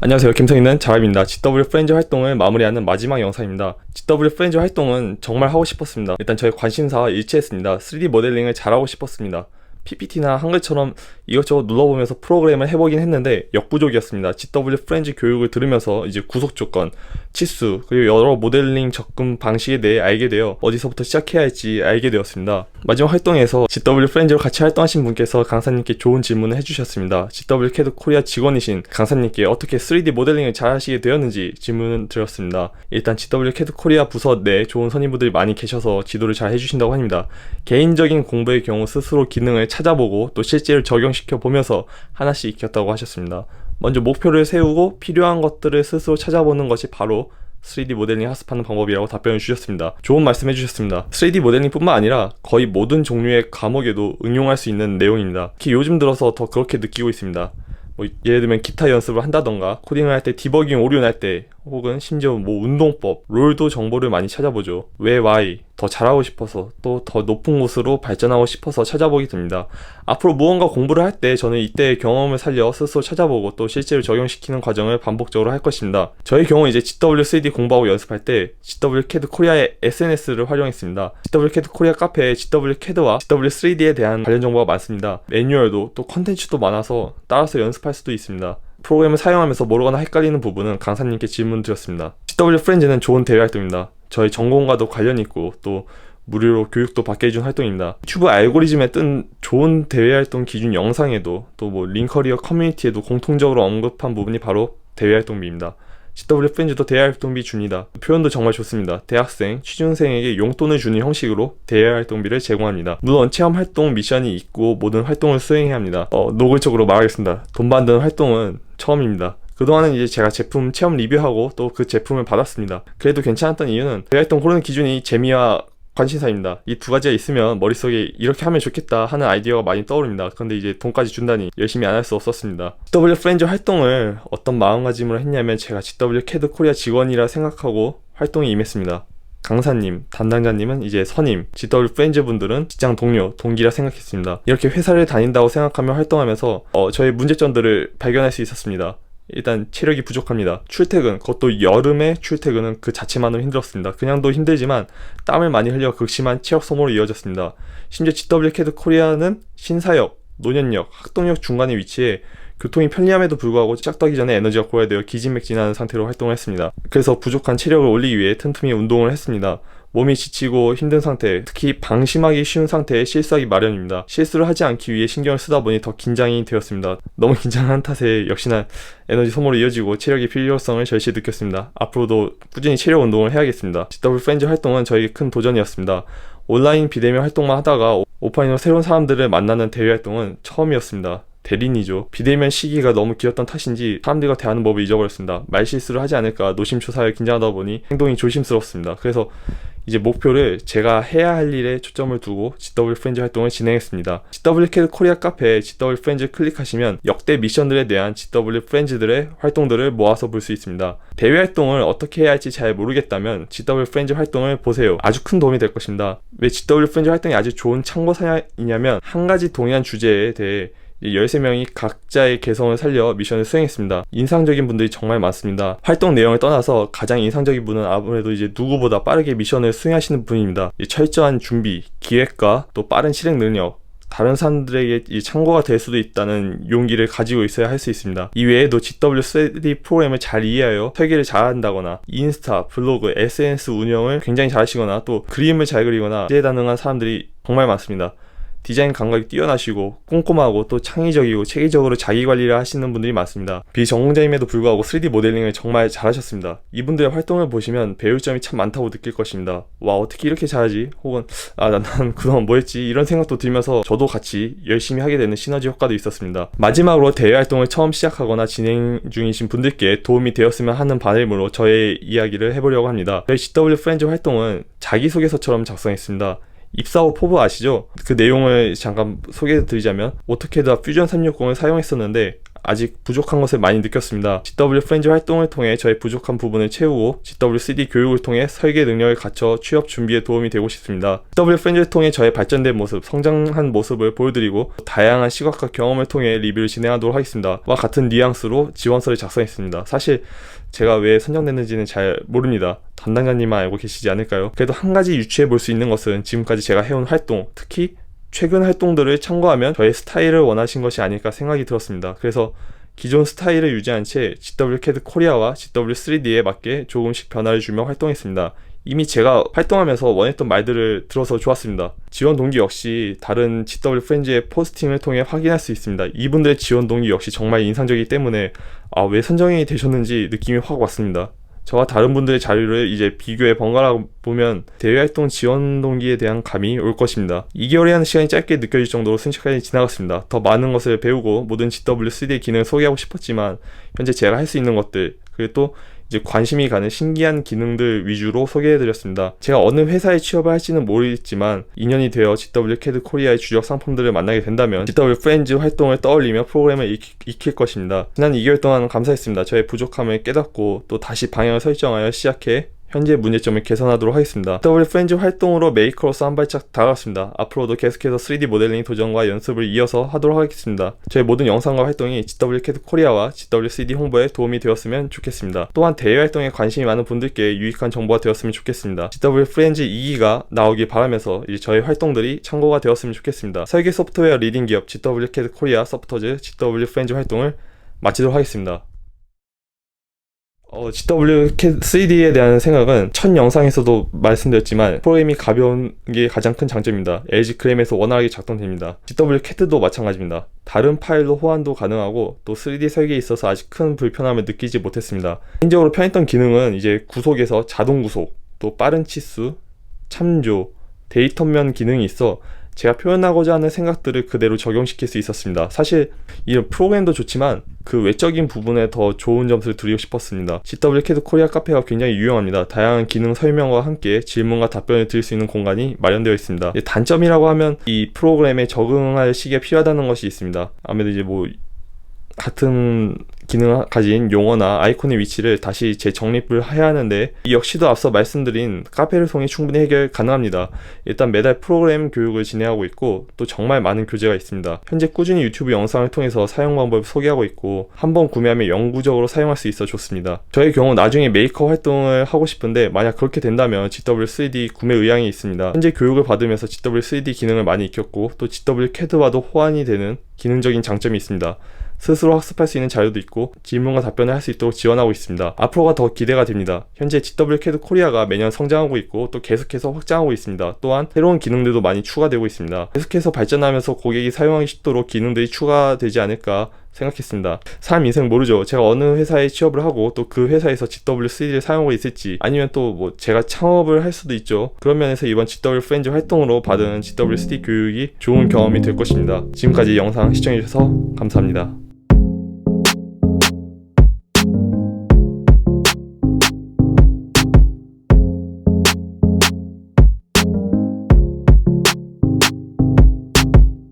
안녕하세요. 김성희는 자랍입니다. GW 프렌즈 활동을 마무리하는 마지막 영상입니다. GW 프렌즈 활동은 정말 하고 싶었습니다. 일단 저의 관심사와 일치했습니다. 3D 모델링을 잘하고 싶었습니다. PPT나 한글처럼 이것저것 눌러보면서 프로그램을 해보긴 했는데 역부족이었습니다. GW 프렌즈 교육을 들으면서 이제 구속 조건, 치수, 그리고 여러 모델링 접근 방식에 대해 알게 되어 어디서부터 시작해야 할지 알게 되었습니다. 마지막 활동에서 GW 프렌즈로 같이 활동하신 분께서 강사님께 좋은 질문을 해주셨습니다. GW 캐드 코리아 직원이신 강사님께 어떻게 3D 모델링을 잘 하시게 되었는지 질문을 드렸습니다. 일단 GW 캐드 코리아 부서 내 좋은 선임분들이 많이 계셔서 지도를 잘 해주신다고 합니다. 개인적인 공부의 경우 스스로 기능을 찾아보고 또 실제로 적용시켜 보면서 하나씩 익혔다고 하셨습니다. 먼저 목표를 세우고 필요한 것들을 스스로 찾아보는 것이 바로 3D 모델링 학습하는 방법이라고 답변을 주셨습니다. 좋은 말씀 해주셨습니다. 3D 모델링뿐만 아니라 거의 모든 종류의 과목에도 응용할 수 있는 내용입니다. 특히 요즘 들어서 더 그렇게 느끼고 있습니다. 뭐 예를 들면 기타 연습을 한다던가 코딩을 할 때 디버깅 오류 날 때 혹은 심지어 뭐 운동법, 롤도 정보를 많이 찾아보죠. 왜 Y 더 잘하고 싶어서 또 더 높은 곳으로 발전하고 싶어서 찾아보게 됩니다. 앞으로 무언가 공부를 할 때 저는 이때의 경험을 살려 스스로 찾아보고 또 실제로 적용시키는 과정을 반복적으로 할 것입니다. 저의 경우 이제 GW3D 공부하고 연습할 때 GW CAD 코리아의 SNS를 활용했습니다. GW CAD 코리아 카페에 GW CAD와 GW3D에 대한 관련 정보가 많습니다. 매뉴얼도 또 컨텐츠도 많아서 따라서 연습할 수도 있습니다. 프로그램을 사용하면서 모르거나 헷갈리는 부분은 강사님께 질문 드렸습니다. GW 프렌즈는 좋은 대외 활동입니다. 저희 전공과도 관련이 있고 또 무료로 교육도 받게 해준 활동입니다. 유튜브 알고리즘에 뜬 좋은 대외 활동 기준 영상에도 또 뭐 링커리어 커뮤니티에도 공통적으로 언급한 부분이 바로 대외 활동비입니다. GW 프렌즈도 대외 활동비 줍니다. 표현도 정말 좋습니다. 대학생, 취준생에게 용돈을 주는 형식으로 대외 활동비를 제공합니다. 물론 체험 활동 미션이 있고 모든 활동을 수행해야 합니다. 어, 노골적으로 말하겠습니다. 돈 받는 활동은 처음입니다. 그동안은 이제 제가 제품 체험 리뷰하고 또 그 제품을 받았습니다. 그래도 괜찮았던 이유는 대활동 고르는 기준이 재미와 관심사입니다. 이 두 가지가 있으면 머릿속에 이렇게 하면 좋겠다 하는 아이디어가 많이 떠오릅니다. 그런데 이제 돈까지 준다니 열심히 안 할 수 없었습니다. GW 프렌즈 활동을 어떤 마음가짐으로 했냐면 제가 GW 캐드 코리아 직원이라 생각하고 활동에 임했습니다. 강사님, 담당자님은 이제 선임, GW 프렌즈 분들은 직장 동료, 동기라 생각했습니다. 이렇게 회사를 다닌다고 생각하며 활동하면서 어, 저의 문제점들을 발견할 수 있었습니다. 일단 체력이 부족합니다. 출퇴근, 그것도 여름에 출퇴근은 그 자체만으로 힘들었습니다. 그냥도 힘들지만 땀을 많이 흘려 극심한 체력 소모로 이어졌습니다. 심지어 GW 캐드 코리아는 신사역, 노년역, 학동역 중간에 위치해 교통이 편리함에도 불구하고 짝떠기 전에 에너지가 고갈되어 기진맥진하는 상태로 활동을 했습니다. 그래서 부족한 체력을 올리기 위해 틈틈이 운동을 했습니다. 몸이 지치고 힘든 상태, 특히 방심하기 쉬운 상태에 실수하기 마련입니다. 실수를 하지 않기 위해 신경을 쓰다 보니 더 긴장이 되었습니다. 너무 긴장한 탓에 역시나 에너지 소모로 이어지고 체력의 필요성을 절실히 느꼈습니다. 앞으로도 꾸준히 체력 운동을 해야겠습니다. GW 프렌즈 활동은 저에게 큰 도전이었습니다. 온라인 비대면 활동만 하다가 오프라인으로 새로운 사람들을 만나는 대외 활동은 처음이었습니다. 대리인이죠. 비대면 시기가 너무 길었던 탓인지 사람들과 대하는 법을 잊어버렸습니다. 말실수를 하지 않을까 노심초사에 긴장하다 보니 행동이 조심스럽습니다. 그래서 이제 목표를 제가 해야 할 일에 초점을 두고 GW 프렌즈 활동을 진행했습니다. GW 캐드 코리아 카페에 GW 프렌즈 클릭하시면 역대 미션들에 대한 GW 프렌즈들의 활동들을 모아서 볼 수 있습니다. 대외 활동을 어떻게 해야 할지 잘 모르겠다면 GW 프렌즈 활동을 보세요. 아주 큰 도움이 될 것입니다. 왜 GW 프렌즈 활동이 아주 좋은 참고 사냐이냐면 한 가지 동일한 주제에 대해 13명이 각자의 개성을 살려 미션을 수행했습니다. 인상적인 분들이 정말 많습니다. 활동 내용을 떠나서 가장 인상적인 분은 아무래도 이제 누구보다 빠르게 미션을 수행하시는 분입니다. 철저한 준비, 기획과 또 빠른 실행 능력, 다른 사람들에게 참고가 될 수도 있다는 용기를 가지고 있어야 할 수 있습니다. 이외에도 GW3D 프로그램을 잘 이해하여 설계를 잘한다거나 인스타, 블로그, SNS 운영을 굉장히 잘하시거나 또 그림을 잘 그리거나 지혜다능한 사람들이 정말 많습니다. 디자인 감각이 뛰어나시고 꼼꼼하고 또 창의적이고 체계적으로 자기 관리를 하시는 분들이 많습니다. 비전공자임에도 불구하고 3D 모델링을 정말 잘하셨습니다. 이분들의 활동을 보시면 배울 점이 참 많다고 느낄 것입니다. 와 어떻게 이렇게 잘하지? 혹은 아난 난 그동안 뭐했지? 이런 생각도 들면서 저도 같이 열심히 하게 되는 시너지 효과도 있었습니다. 마지막으로 대외 활동을 처음 시작하거나 진행 중이신 분들께 도움이 되었으면 하는 바람으로 저의 이야기를 해보려고 합니다. 저희 GW 프렌즈 활동은 자기소개서처럼 작성했습니다. 입사 후 포부 아시죠? 그 내용을 잠깐 소개해 드리자면 오토캐드와 퓨전 360을 사용했었는데 아직 부족한 것을 많이 느꼈습니다. GW 프렌즈 활동을 통해 저의 부족한 부분을 채우고 GWCD 교육을 통해 설계 능력을 갖춰 취업 준비에 도움이 되고 싶습니다. GW 프렌즈를 통해 저의 발전된 모습, 성장한 모습을 보여드리고 다양한 시각과 경험을 통해 리뷰를 진행하도록 하겠습니다. 와 같은 뉘앙스로 지원서를 작성했습니다. 사실 제가 왜 선정됐는지는 잘 모릅니다. 담당자님만 알고 계시지 않을까요? 그래도 한 가지 유추해 볼 수 있는 것은 지금까지 제가 해온 활동, 특히 최근 활동들을 참고하면 저의 스타일을 원하신 것이 아닐까 생각이 들었습니다. 그래서 기존 스타일을 유지한 채 GWCAD 코리아와 GW3D에 맞게 조금씩 변화를 주며 활동했습니다. 이미 제가 활동하면서 원했던 말들을 들어서 좋았습니다. 지원 동기 역시 다른 GW 프렌즈의 포스팅을 통해 확인할 수 있습니다. 이분들의 지원 동기 역시 정말 인상적이기 때문에 아, 왜 선정이 되셨는지 느낌이 확 왔습니다. 저와 다른 분들의 자료를 이제 비교해 번갈아 보면 대외활동 지원 동기에 대한 감이 올 것입니다. 2개월이라는 시간이 짧게 느껴질 정도로 순식간에 지나갔습니다. 더 많은 것을 배우고 모든 GW3D의 기능을 소개하고 싶었지만 현재 제가 할 수 있는 것들 그리고 또 이제 관심이 가는 신기한 기능들 위주로 소개해드렸습니다. 제가 어느 회사에 취업을 할지는 모르겠지만 인연이 되어 GW CAD 코리아의 주력 상품들을 만나게 된다면 GW 프렌즈 활동을 떠올리며 프로그램을 익히, 익힐 것입니다. 지난 2개월 동안 감사했습니다. 저의 부족함을 깨닫고 또 다시 방향을 설정하여 시작해 현재 문제점을 개선하도록 하겠습니다. W 프렌즈 활동으로 메이커로서 한 발짝 다가갔습니다. 앞으로도 계속해서 3D 모델링 도전과 연습을 이어서 하도록 하겠습니다. 저의 모든 영상과 활동이 GW CAD 코리아와 GW CD 홍보에 도움이 되었으면 좋겠습니다. 또한 대외 활동에 관심이 많은 분들께 유익한 정보가 되었으면 좋겠습니다. GW 프렌즈 2기가 나오길 바라면서 이제 저의 활동들이 참고가 되었으면 좋겠습니다. 설계 소프트웨어 리딩 기업 GW CAD 코리아 서포터즈 GW 프렌즈 활동을 마치도록 하겠습니다. 어, GW3D에 대한 생각은 첫 영상에서도 말씀드렸지만 프로그램이 가벼운 게 가장 큰 장점입니다. LG 크램에서 원활하게 작동됩니다. GWCAD도 마찬가지입니다. 다른 파일로 호환도 가능하고 또 3D 설계에 있어서 아직 큰 불편함을 느끼지 못했습니다. 개인적으로 편했던 기능은 이제 구속에서 자동 구속, 또 빠른 치수, 참조, 데이터면 기능이 있어 제가 표현하고자 하는 생각들을 그대로 적용시킬 수 있었습니다. 사실 이런 프로그램도 좋지만 그 외적인 부분에 더 좋은 점수를 드리고 싶었습니다. GWCAD 코리아 카페가 굉장히 유용합니다. 다양한 기능 설명과 함께 질문과 답변을 드릴 수 있는 공간이 마련되어 있습니다. 단점이라고 하면 이 프로그램에 적응할 시기가 필요하다는 것이 있습니다. 아무래도 이제 뭐 같은 기능을 가진 용어나 아이콘의 위치를 다시 재정립을 해야 하는데 이 역시도 앞서 말씀드린 카페를 통해 충분히 해결 가능합니다. 일단 매달 프로그램 교육을 진행하고 있고 또 정말 많은 교재가 있습니다. 현재 꾸준히 유튜브 영상을 통해서 사용 방법을 소개하고 있고 한번 구매하면 영구적으로 사용할 수 있어 좋습니다. 저의 경우 나중에 메이커 활동을 하고 싶은데 만약 그렇게 된다면 GW3D 구매 의향이 있습니다. 현재 교육을 받으면서 GW3D 기능을 많이 익혔고 또 GW CAD와도 호환이 되는 기능적인 장점이 있습니다. 스스로 학습할 수 있는 자료도 있고 질문과 답변을 할 수 있도록 지원하고 있습니다. 앞으로가 더 기대가 됩니다. 현재 GWCAD 코리아가 매년 성장하고 있고 또 계속해서 확장하고 있습니다. 또한 새로운 기능들도 많이 추가되고 있습니다. 계속해서 발전하면서 고객이 사용하기 쉽도록 기능들이 추가되지 않을까 생각했습니다. 사람 인생 모르죠. 제가 어느 회사에 취업을 하고 또 그 회사에서 GW3D를 사용하고 있을지 아니면 또 뭐 제가 창업을 할 수도 있죠. 그런 면에서 이번 GW 프렌즈 활동으로 받은 GW3D 교육이 좋은 경험이 될 것입니다. 지금까지 영상 시청해주셔서 감사합니다.